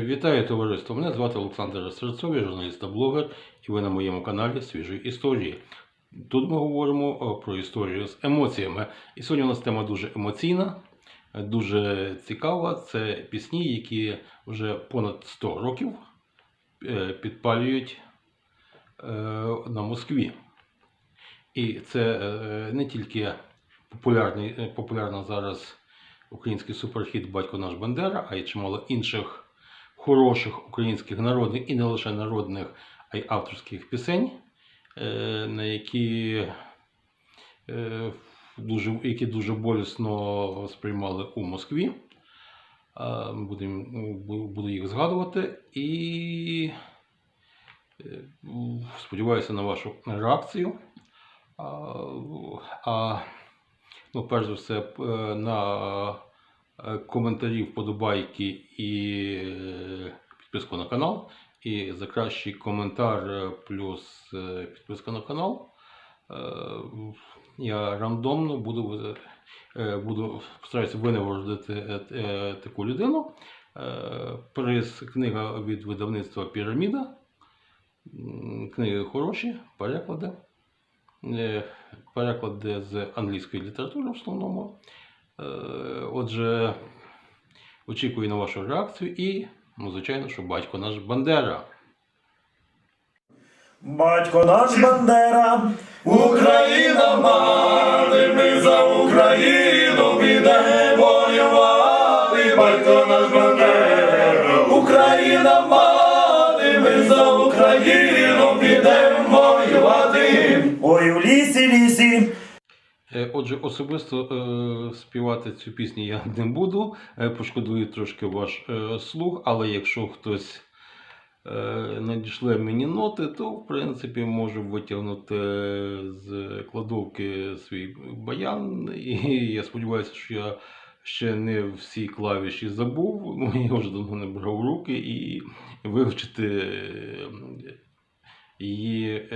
Вітаю товариство! Мене звати Олександр Серцов, я журналіст та блогер, і ви на моєму каналі Свіжої історії. Тут ми говоримо про історію з емоціями. І сьогодні у нас тема дуже емоційна, е, дуже цікава. Це пісні, які вже понад 100 років е, підпалюють е, на Москві. І це е, не тільки популярний, е, популярна зараз український суперхіт Батько наш Бандера, а й чимало інших хороших українських народних і не лише народних, а й авторських пісень, е, на які, е, дуже, які дуже болісно сприймали у Москві. Будемо, буду їх згадувати і е, сподіваюся на вашу реакцію. А, а ну, перш за все, на коментарі, вподобайки і е, підписку на канал. І за кращий коментар е, плюс е, підписка на канал. е, Я рандомно буду, е, буду постараюся винагородити е, е, таку людину. Е, Приз книга від видавництва Піраміда. Книги хороші, переклади. Е, Переклади з англійської літератури в основному. Е, Отже, очікую на вашу реакцію і, ну, звичайно, що батько наш Бандера. Батько наш Бандера, Україна мати, ми за Україну підемо воювати. Батько наш Бандера, Україна мати, ми за Україну підемо воювати. Ой, у лісі, лісі. Е, Отже, особисто е, співати цю пісню я не буду. Е, пошкодую трошки ваш слух, але якщо хтось надішле мені ноти, то в принципі можу витягнути з кладовки свій баян. І я сподіваюся, що я ще не всі клавіші забув. Ну, я вже давно не брав руки і вивчити її.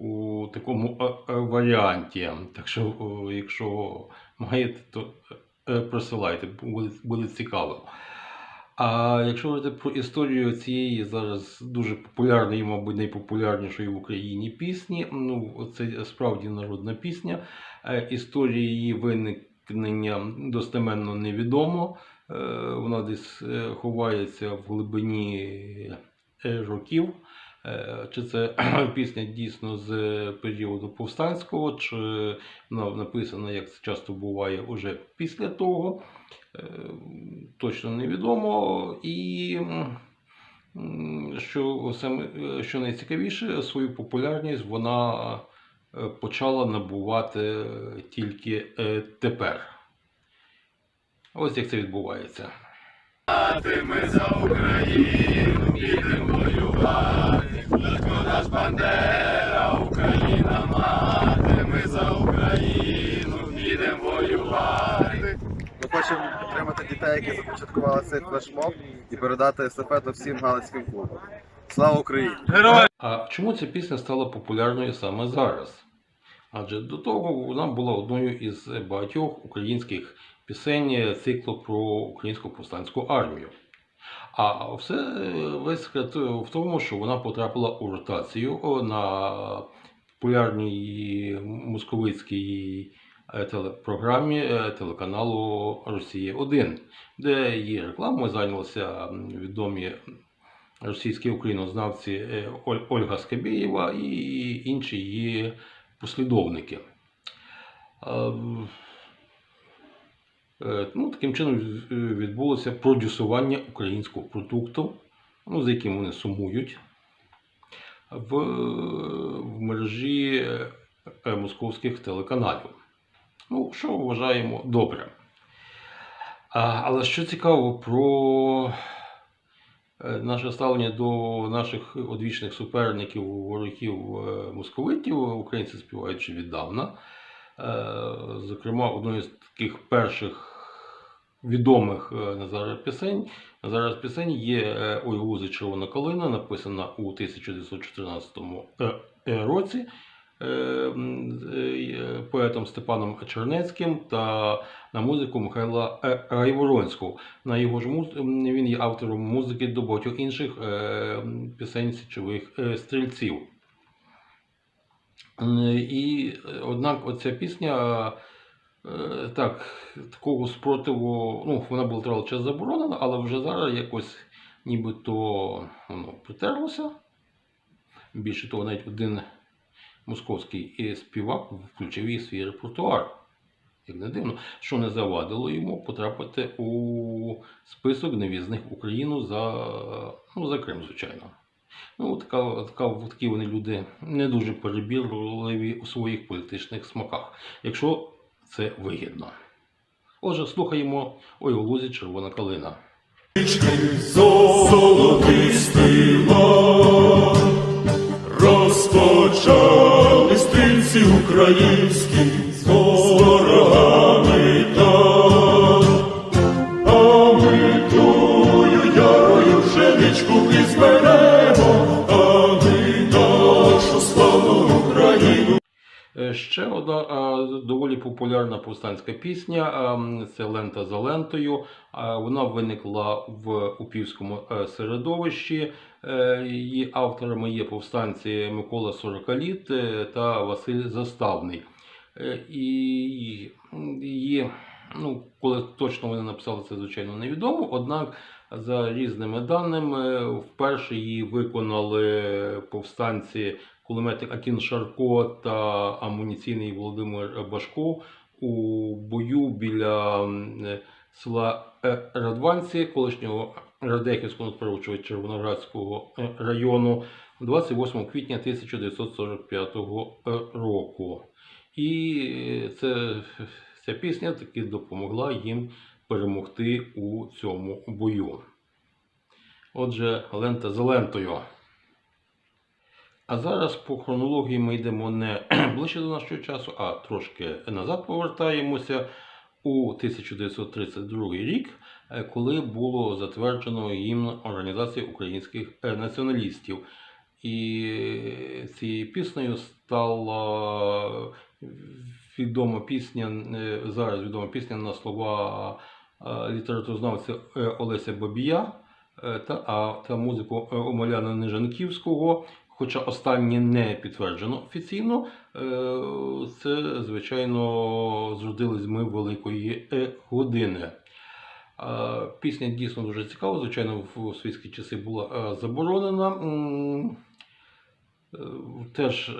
Е, у такому е, е, варіанті. Так що, якщо маєте, то е, присилайте, буде, буде цікаво. А якщо говорити про історію цієї зараз дуже популярної, мабуть, найпопулярнішої в Україні пісні, ну це справді народна пісня. Е, Історія її виникнення достеменно невідомо. Е, Вона десь е, ховається в глибині е, років. Е, Чи це пісня дійсно з періоду повстанського, чи вона написана, як це часто буває, уже після того, Е, точно невідомо. І що, що найцікавіше, свою популярність вона е, почала набувати тільки тепер. Ось як це відбувається. Ми за Україну воювати. Бандера, Україна мати, ми за Україну підемо воювати. Ми хочемо підтримати дітей, які започаткували цей флешмоб і передати естафету всім галицьким клубам. Слава Україні! А чому ця пісня стала популярною саме зараз? Адже до того вона була одною із багатьох українських пісень циклу про українську повстанську армію. А все весь секрет в тому, що вона потрапила у ротацію на популярній московицькій е, телепрограмі е, телеканалу Росія 1, де її рекламою зайнялися відомі російські українознавці е, Ольга Скабєєва і інші її послідовники. Е, Ну, таким чином е, відбулося продюсування українського продукту, ну, за яким вони сумують в, в мережі е, московських телеканалів. Ну, що вважаємо добре. Але що цікаво про наше ставлення до наших одвічних суперників, ворогів московитів, українці співають ще віддавна. Зокрема, одною з таких перших відомих е, на зараз пісень. Зараз пісень є е, Ой лузи червона калина, написана у 1914 е, е, році е, е, поетом Степаном Чернецьким та на музику Михайла е, Райворонського. На його ж муз... він є автором музики до багатьох інших е, пісень січових е, стрільців. Е, І е, однак оця пісня е, так, такого спротиву, ну, вона була тривалий час заборонена, але вже зараз якось нібито воно притерлося. Більше того, навіть один московський е, співак включив її свій репертуар. Як не дивно, що не завадило йому потрапити у список невізних Україну за, ну, за Крим, звичайно. Ну, така, така, такі вони люди не дуже перебірливі у своїх політичних смаках, якщо це вигідно. Отже, слухаємо Ой у лузі червона калина. Розпочали стрільці українські Ще одна е, доволі популярна повстанська пісня е, це Лента за лентою. Е, Вона виникла в упівському середовищі. Її авторами є повстанці Микола Сорокаліт та Василь Заставний. І ну, коли точно вони написали це, звичайно, невідомо. Однак, за різними даними, вперше її виконали повстанці кулеметник Акін Шарко та амуніційний Володимир Башков у бою біля села е, Радванці, колишнього Радехівського надпроводчого Червоноградського е, району 28 квітня 1945 е, року. І е, це, ця пісня таки допомогла їм перемогти у цьому бою. Отже, лента за лентою. А зараз по хронології ми йдемо не ближче до нашого часу, а трошки назад повертаємося у 1932 рік, е, коли було затверджено гімн Організації українських е, націоналістів. І цією піснею стала відома пісня, е, зараз відома пісня на слова літературознавця Олеся Бабія та, та музику Омеляна Нижанківського. Хоча останнє не підтверджено офіційно, е, це, звичайно, зродились ми великої е, години. Пісня дійсно дуже цікава. Звичайно, в світські часи була е, заборонена. Теж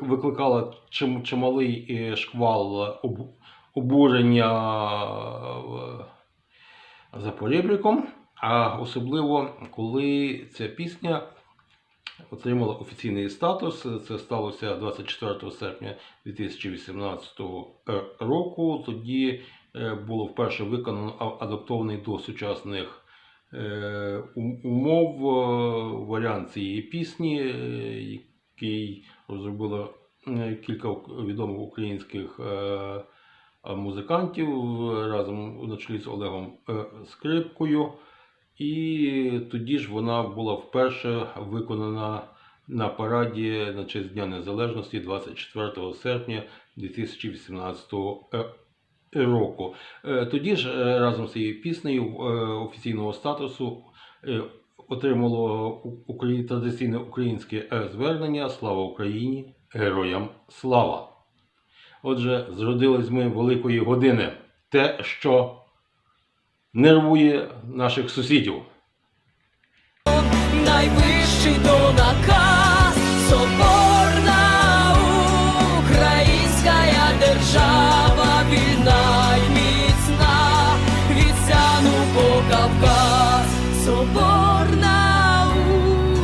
викликала чималий шквал обурення за поребриком. А особливо, коли ця пісня отримала офіційний статус. Це сталося 24 серпня 2018 е, року. Тоді е, було вперше виконано адаптований до сучасних е, умов е, варіант цієї пісні, який розробило е, кілька відомих українських музикантів разом на чолі з Олегом Скрипкою. І тоді ж вона була вперше виконана на параді на честь Дня Незалежності 24 серпня 2018 е, року. Е, Тоді ж е, разом з цією піснею офіційного статусу отримало традиційне українське звернення Слава Україні! Героям слава! Отже, зродились ми великої години. Те, що нервує наших сусідів. найвищий до наказ, соборна українська держава, вільна й міцна, від Сяну по Кавказ, соборна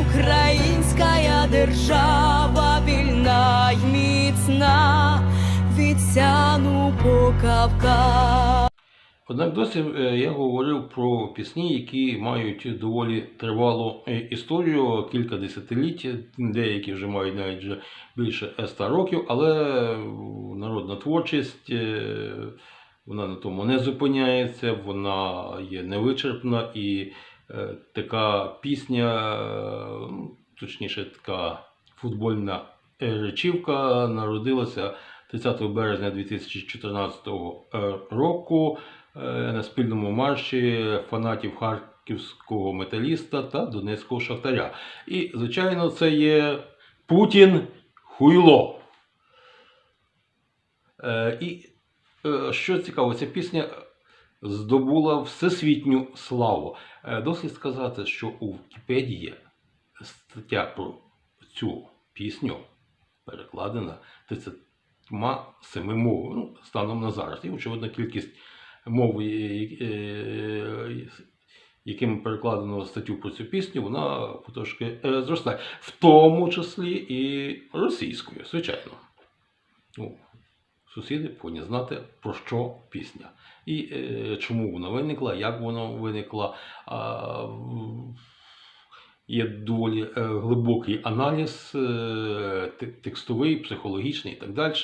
українська держава, вільна й міцна, від Сяну по Кавказ. Однак досі е, я говорив про пісні, які мають доволі тривалу е, історію, кілька десятиліть, деякі вже мають навіть вже більше 100 років, але е, народна творчість вона на тому не зупиняється, вона є невичерпна і така пісня, точніше, така футбольна Речівка народилася 30 березня 2014 е, року на спільному марші фанатів харківського металіста та донецького шахтаря. І, звичайно, це є Путін хуйло. Е, І е, що цікаво, ця пісня здобула всесвітню славу. Е, Досить сказати, що у Вікіпедії стаття про цю пісню перекладена 37 мовами ну, станом на зараз. І, очевидно, кількість мов, е, е, перекладено статтю про цю пісню, вона потрошки е, зростає. В тому числі і російською, звичайно. Ну, сусіди повинні знати, про що пісня. І е, чому вона виникла, як вона виникла. А, є доволі е, глибокий аналіз, е, текстовий, психологічний і так далі.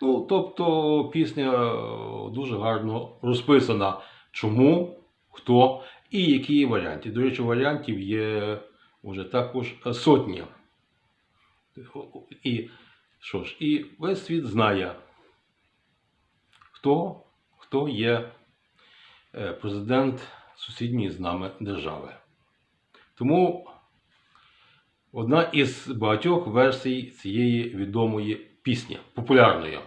Ну, тобто пісня е, дуже гарно розписана, чому, хто і які варіанти. До речі, варіантів є вже також сотні. І що ж, і весь світ знає, хто, хто є президент сусідньої з нами держави. Тому одна із багатьох версій цієї відомої пісні, популярної.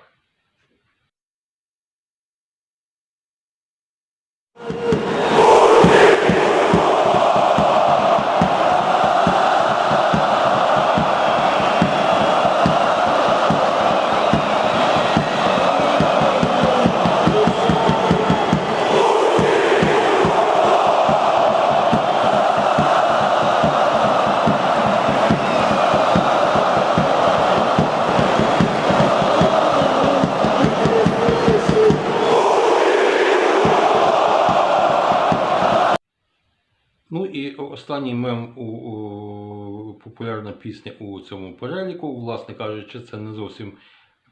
Останній мем у, у популярна пісня у цьому переліку. Власне кажучи, це не зовсім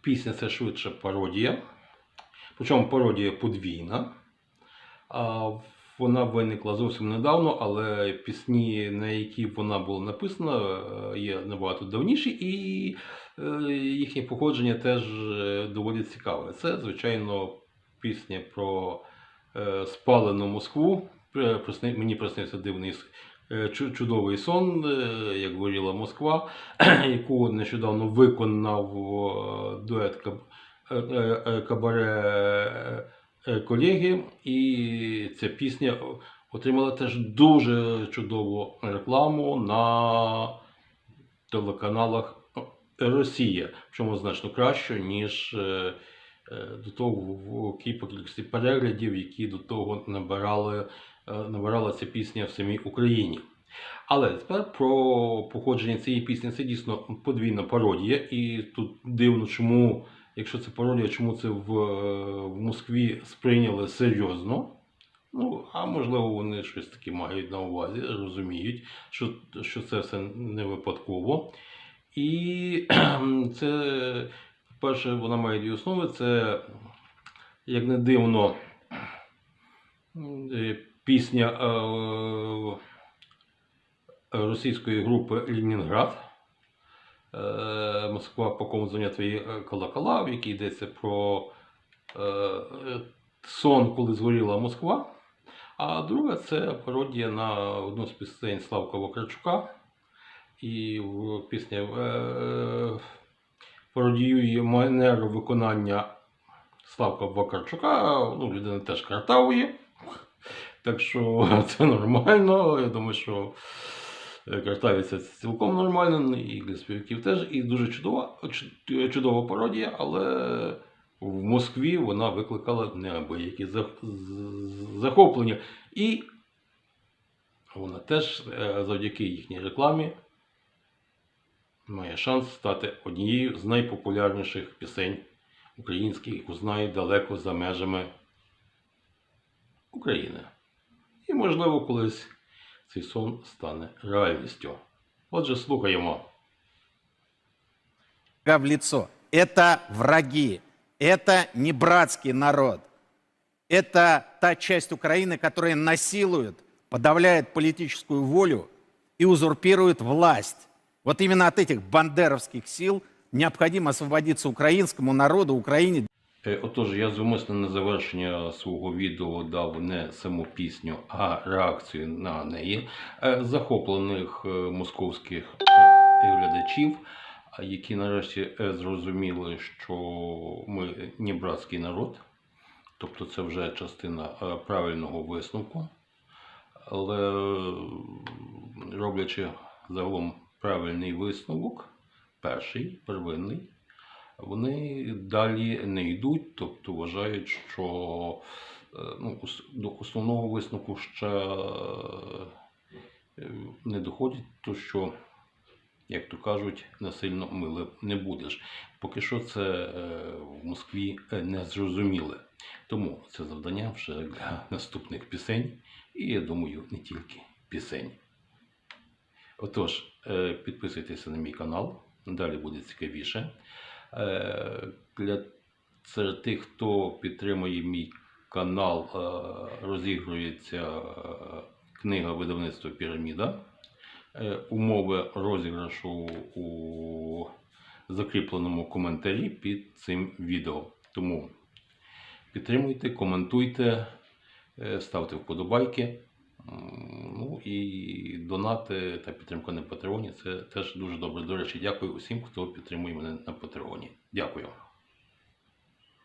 пісня, це швидше пародія. Причому пародія подвійна. А вона виникла зовсім недавно, але пісні, на які вона була написана, е, є набагато давніші, і е, їхнє походження теж е, доволі цікаве. Це, звичайно, пісня про спалену Москву. Мені приснився дивний чудовий сон, е, як горіла Москва, яку нещодавно виконав е, дует Каб- е, е, е, кабаре е, колеги. І ця пісня отримала теж дуже чудову рекламу на телеканалах Росія, причому значно краще, ніж е, е, до того в кількості переглядів, які до того набирали, е, набирала ця пісня в самій Україні. Але тепер про походження цієї пісні це дійсно подвійна пародія, і тут дивно, чому, якщо це пародія, чому це в, е, в Москві сприйняли серйозно. Ну, а можливо, вони щось таке мають на увазі, розуміють, що, що це все не випадково. І це, по-перше, вона має дві основи. Це, як не дивно, е, пісня е, російської групи Ленінград. Е, Москва по кому дзвонять твої е, колокола, в якій йдеться про е, сон, коли згоріла Москва. А друга це пародія на одну з пісень Славка Вакарчука. І пісня е, пародіює манеру виконання Славка Вакарчука. Ну, людина теж картавує. Так що це нормально. Я думаю, що е, картавиться це цілком нормально, і для співаків теж. І дуже чудова, чудова пародія, але в Москві вона викликала неабиякі захоплення. І вона теж е, завдяки їхній рекламі має шанс стати однією з найпопулярніших пісень українських, яку знають далеко за межами України. І, можливо, колись цей сон стане реальністю. Отже, слухаємо. в лицо. Это враги. Это не братский народ. Это та часть Украины, которая насилует, подавляет политическую волю и узурпирует власть. Вот именно от этих бандеровских сил Необходимо освободиться украинскому народу, Украине Е, Отож, я зумисно на завершення свого відео дав не саму пісню, а реакцію на неї е, захоплених е, московських е, глядачів, які нарешті е, зрозуміли, що ми не братський народ, тобто це вже частина е, правильного висновку. Але е, роблячи загалом правильний висновок, перший, первинний, вони далі не йдуть, тобто вважають, що е, ну, до основного висновку ще е, не доходять, то що, як то кажуть, насильно милим не будеш. Поки що це е, в Москві не зрозуміле. Тому це завдання вже для наступних пісень, і я думаю, не тільки пісень. Отож, підписуйтеся на мій канал, далі буде цікавіше. Е, Для серед тих, хто підтримує мій канал, е, розігрується е, книга видавництва Піраміда. Умови розіграшу у закріпленому коментарі під цим відео. Тому підтримуйте, коментуйте, ставте вподобайки. Ну і донати та підтримка на Патреоні це теж дуже добре. До речі, дякую усім, хто підтримує мене на Патреоні. Дякую.